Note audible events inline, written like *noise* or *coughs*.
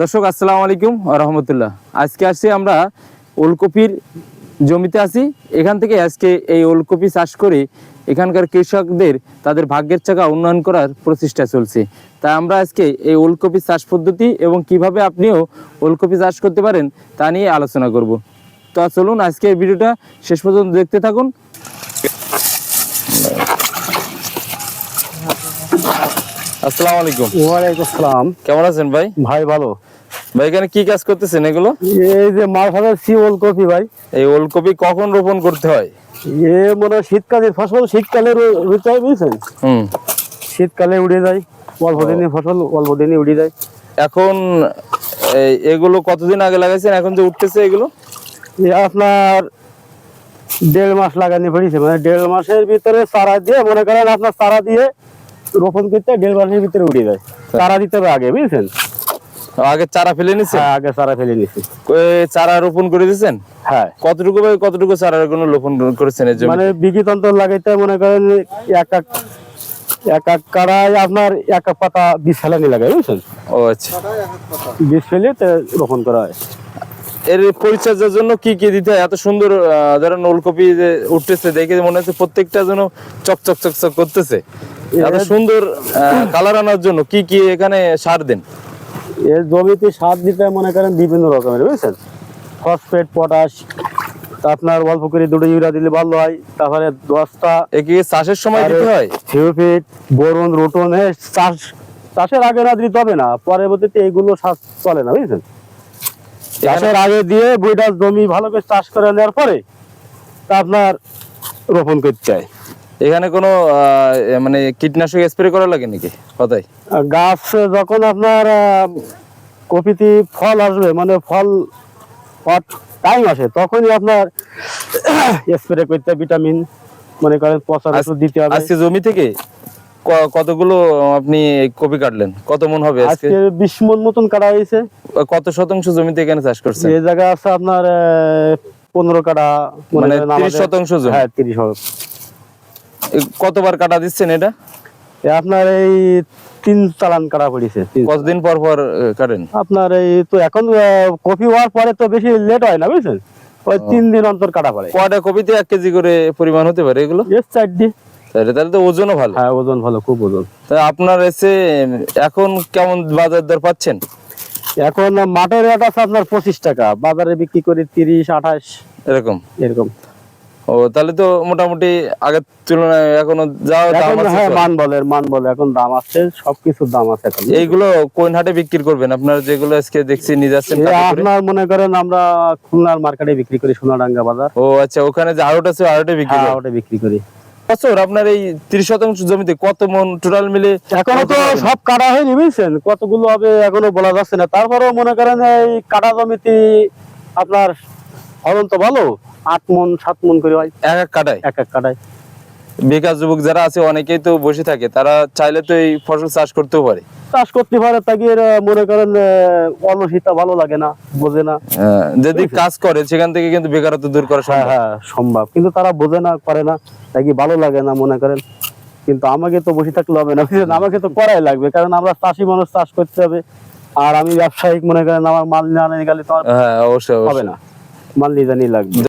দর্শক আসসালামু আলাইকুম রহমতুল্লাহ। আজকে আসছি আমরা ওলকপির জমিতে আছি। এখান থেকে আজকে এই ওলকপি চাষ করে এখানকার কৃষকদের তাদের ভাগ্যের চাকা উন্নয়ন করার প্রচেষ্টা চলছে। তাই আমরা আজকে এই ওলকপি চাষ পদ্ধতি এবং কীভাবে আপনিও ওলকপি চাষ করতে পারেন তা নিয়ে আলোচনা করব। তো চলুন আজকে এই ভিডিওটা শেষ পর্যন্ত দেখতে থাকুন। আসসালামু আলাইকুম। ওয়ালাইকুম আসসালাম। কেমন আছেন ভাই? ভাই ভালো। ভাই এখানে কি কাজ করতেছেন এগুলো? এই যে মালভাবের শিওল কপি ভাই। এই ওলকপি কখন রোপণ করতে হয়? এ মনে হয় শীতকালের ফসল শীতকালে রো- হয় বুঝছেন? হুম। শীতকালে উড়ে যায় অল্প দিনে ফসল অল্প দিনে উড়ে যায়। এখন এই এগুলো কতদিন আগে লাগাইছেন? এখন যে উঠতেছে এগুলো? আপনার দেড় মাস লাগানি পড়েছে মানে দেড় মাসের ভিতরে চারা দিয়ে মনে করেন আপনার চারা দিয়ে রোপণ করতে দেড় মাসের ভিতরে উড়ে যায়। চারা দিতে হবে আগে বুঝছেন? আগে চারা ফেলে নিছেন? হ্যাঁ আগে চারা ফেলে নিছি। চারা রোপণ করে দিয়েছেন হ্যাঁ। কতটুকু ভাই কতটুকু চারা কোনো রোপণ করেছেন এর জন্য মানে বিকিতন্ত্র লাগাইতে মনে করেন এক এক এক এক কাড়ায় আপনার এক এক পাতা বীজ ফেলানি লাগাই বুঝছেন? ও আচ্ছা। বীজ ফেলে তো রোপণ করা হয়। এর পরিচর্যার জন্য কি কি দিতে হয়? এত সুন্দর আহ, ধরেন ওলকপি যে উঠতেছে দেখে মনে হচ্ছে প্রত্যেকটা যেন চক চক চক চক করতেছে। এত সুন্দর কালার আনার জন্য কি কি এখানে সার দেন? এর জমিতে সার দিতে মনে করেন বিভিন্ন রকমের বুঝছেন? ফসফেট পটাশ তা আপনার অল্প করে দুটো ইউরিয়া দিলে ভালো হয় তারপরে দশটা একে চাষের সময় দিতে হয়? থিওফিট বোরন রোটন এ চাষ চাষের আগে না দিতে হবে না পরবর্তীতে এইগুলো চাষ চলে না বুঝছেন? চাষের আগে দিয়ে বইটা জমি ভালো করে চাষ করে নেওয়ার পরে তা আপনার রোপণ করতে হয়। এখানে কোনো মানে কীটনাশক স্প্রে করা লাগে নাকি? কথাই গাছ যখন আপনার কপিতে ফল আসবে মানে ফল টাইম আসে তখনই আপনার *coughs* স্প্রে করতে ভিটামিন মনে করেন পচা দিতে হবে। আজকে জমি থেকে কতগুলো আপনি কপি কাটলেন? কত মন হবে আজকে? আজকে বিশ মন মতন কাটা হয়েছে। কত শতাংশ জমিতে এখানে চাষ করছেন? এই জায়গা আছে আপনার পনেরো কাটা মানে করেন 30 শতাংশ জমি? হ্যাঁ তিরিশ শতাংশ। এ কতবার কাটা দিচ্ছেন এটা? আপনার এই তিন চালান কাটা পড়েছে কতদিন পর পর কাটেন? আপনার এই তো এখন কপি হওয়ার পরে তো বেশি লেট হয় না বুঝছেন? ওই তিন দিন অন্তর কাটা পড়ে। কয়টা কপিতে এক কেজি করে পরিমাণ হতে পারে এগুলো? চারটি। তাহলে তাহলে তো ওজনও ভালো। হ্যাঁ ওজন ভালো খুব ওজন। তা আপনার এসে এখন কেমন বাজার দর পাচ্ছেন? এখন মাঠের রেট আছে আপনার পঁচিশ টাকা বাজারে বিক্রি করি তিরিশ আঠাশ। এরকম। এরকম। ও তাহলে তো মোটামুটি আগের তুলনায় এখনও যাও দাম আছে হ্যাঁ মান বলের মান বলে এখন দাম আছে সবকিছুর দাম আছে এখন। এইগুলো কোন হাটে বিক্রি করবেন? আপনার যেগুলো আজকে দেখছি নিয়ে যাচ্ছেন করে? আপনার মনে করেন আমরা খুলনার মার্কেটে বিক্রি করি সোনাডাঙ্গা বাজার। ও আচ্ছা ওখানে যে আড়ট আছে আড়টে বিক্রি হ্যাঁ করেন? ওটা বিক্রি করি। বছর আপনার এই তিরিশ শতাংশ জমিতে কত মন টোটাল মিলে এখনও তো সব কাটা হয়নি বুঝছেন? কতগুলো হবে এখনও বলা যাচ্ছে না। তারপরেও মনে করেন এই কাটা জমিতে আপনার ফলন তো ভালো। আট মন সাত মন করে হয়। এক এক কাটায়? এক এক কাটায়। বেকার যুবক যারা আছে অনেকেই তো বসে থাকে তারা চাইলে তো এই ফসল চাষ করতেও পারে। চাষ করতে পারে তাকে মনে করেন অলসিতা ভালো লাগে না বোঝে না। যদি কাজ করে সেখান থেকে কিন্তু বেকারত্ব দূর করা হ্যাঁ সম্ভব। হ্যাঁ সম্ভব। কিন্তু তারা বোঝে না করে না তাকে ভালো লাগে না মনে করেন? কিন্তু আমাকে তো বসে থাকলে হবে না বুঝলেন? আমাকে তো করাই লাগবে কারণ আমরা চাষি মানুষ চাষ করতে হবে। আর আমি ব্যবসায়িক মনে করেন আমার মাল না নিয়ে গেলে তো হ্যাঁ অবশ্যই হবে না। মাল নিয়ে জানিয়ে লাগবে